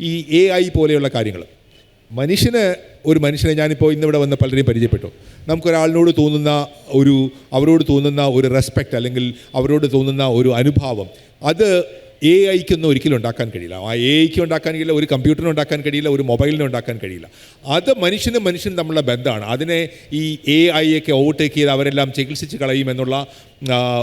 ഈ A I പോലെയുള്ള കാര്യങ്ങൾ. മനുഷ്യന് ഒരു മനുഷ്യനെ ഞാനിപ്പോൾ ഇന്നിവിടെ വന്ന് പലരെയും പരിചയപ്പെട്ടു. നമുക്കൊരാളിനോട് തോന്നുന്ന ഒരു അവരോട് തോന്നുന്ന ഒരു റെസ്പെക്റ്റ് അല്ലെങ്കിൽ അവരോട് തോന്നുന്ന ഒരു അനുഭാവം. അത് എ ഐക്കൊന്നും ഒരിക്കലും ഉണ്ടാക്കാൻ കഴിയില്ല. ആ എ ഐക്ക് ഉണ്ടാക്കാൻ കഴിയില്ല ഒരു കമ്പ്യൂട്ടറിന് ഉണ്ടാക്കാൻ കഴിയില്ല ഒരു മൊബൈലിന് ഉണ്ടാക്കാൻ കഴിയില്ല. അത് മനുഷ്യനും മനുഷ്യനും തമ്മിലുള്ള ബന്ധമാണ്. അതിനെ ഈ എ ഐ ഒക്കെ ഓവർടേക്ക് ചെയ്ത് അവരെല്ലാം ചികിത്സിച്ച് കളയുമെന്നുള്ള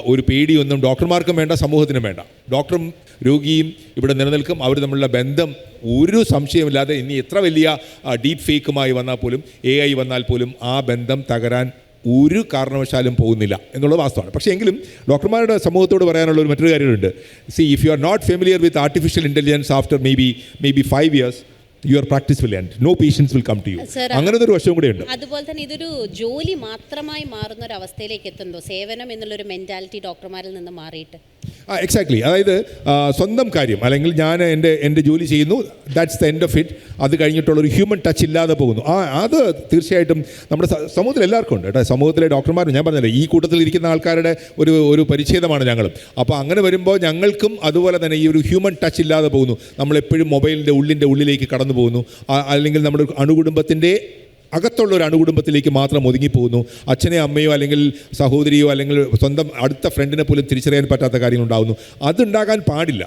ഒരു പേടിയൊന്നും ഡോക്ടർമാർക്കും വേണ്ട സമൂഹത്തിനും വേണ്ട. ഡോക്ടറും രോഗിയും ഇവിടെ നിലനിൽക്കും. അവർ തമ്മിലുള്ള ബന്ധം ഒരു സംശയമില്ലാതെ ഇനി എത്ര വലിയ ഡീപ്പ് ഫേക്കുമായി വന്നാൽ പോലും എ ഐ വന്നാൽ പോലും ആ ബന്ധം തകരാൻ ഒരു കാരണവശാലും പോകുന്നില്ല എന്നുള്ളത് വാസ്തവമാണ്. പക്ഷേ എങ്കിലും ഡോക്ടർമാരുടെ സമൂഹത്തോട് പറയാനുള്ള ഒരു മറ്റൊരു കാര്യമുണ്ട്. See if you are not familiar with artificial intelligence after maybe maybe five years your practice will no patience will come to you അങ്ങനെ അങ്ങനത്തെ ഒരു വശവും കൂടെ ഉണ്ട്. അതുപോലെ തന്നെ ഇതൊരു ജോലി മാത്രമായി മാറുന്ന ഒരു അവസ്ഥയിലേക്ക് എത്തുന്നുണ്ടോ? സേവനം എന്നുള്ളൊരു മെന്റാലിറ്റി ഡോക്ടർമാരിൽ നിന്ന് മാറിയിട്ട്. ആ എക്സാക്ട്ലി അതായത് സ്വന്തം കാര്യം അല്ലെങ്കിൽ ഞാൻ എന്റെ എന്റെ ജോലി ചെയ്യുന്നു that's the end of it അത് കഴിഞ്ഞിട്ടുള്ള ഒരു ഹ്യൂമൻ ടച്ച് ഇല്ലാതെ പോകുന്നു. ആ അത് തീർച്ചയായിട്ടും നമ്മുടെ സമൂഹത്തിൽ എല്ലാവർക്കും ഉണ്ട് കേട്ടോ. സമൂഹത്തിലെ ഡോക്ടർമാർ ഞാൻ പറഞ്ഞില്ല ഈ കൂട്ടത്തിൽ ഇരിക്കുന്ന ആൾക്കാരുടെ ഒരു ഒരു പരിച്ഛേദമാണ് ഞങ്ങളും. അപ്പോൾ അങ്ങനെ വരുമ്പോൾ ഞങ്ങൾക്കും അതുപോലെ തന്നെ ഈ ഒരു ഹ്യൂമൻ ടച്ച് ഇല്ലാതെ പോകുന്നു. നമ്മളെപ്പോഴും മൊബൈലിന്റെ ഉള്ളിന്റെ ഉള്ളിലേക്ക് കടന്നു പോകുന്നു. അല്ലെങ്കിൽ നമ്മുടെ അണുകുടുംബത്തിന്റെ അകത്തുള്ള ഒരു അണുകുടുംബത്തിലേക്ക് മാത്രം ഒതുങ്ങിപ്പോകുന്നു. അച്ഛനെയോ അമ്മയോ അല്ലെങ്കിൽ സഹോദരിയോ അല്ലെങ്കിൽ സ്വന്തം അടുത്ത ഫ്രണ്ടിനെ പോലും തിരിച്ചറിയാൻ പറ്റാത്ത കാര്യങ്ങളുണ്ടാകുന്നു അതുണ്ടാകാൻ പാടില്ല.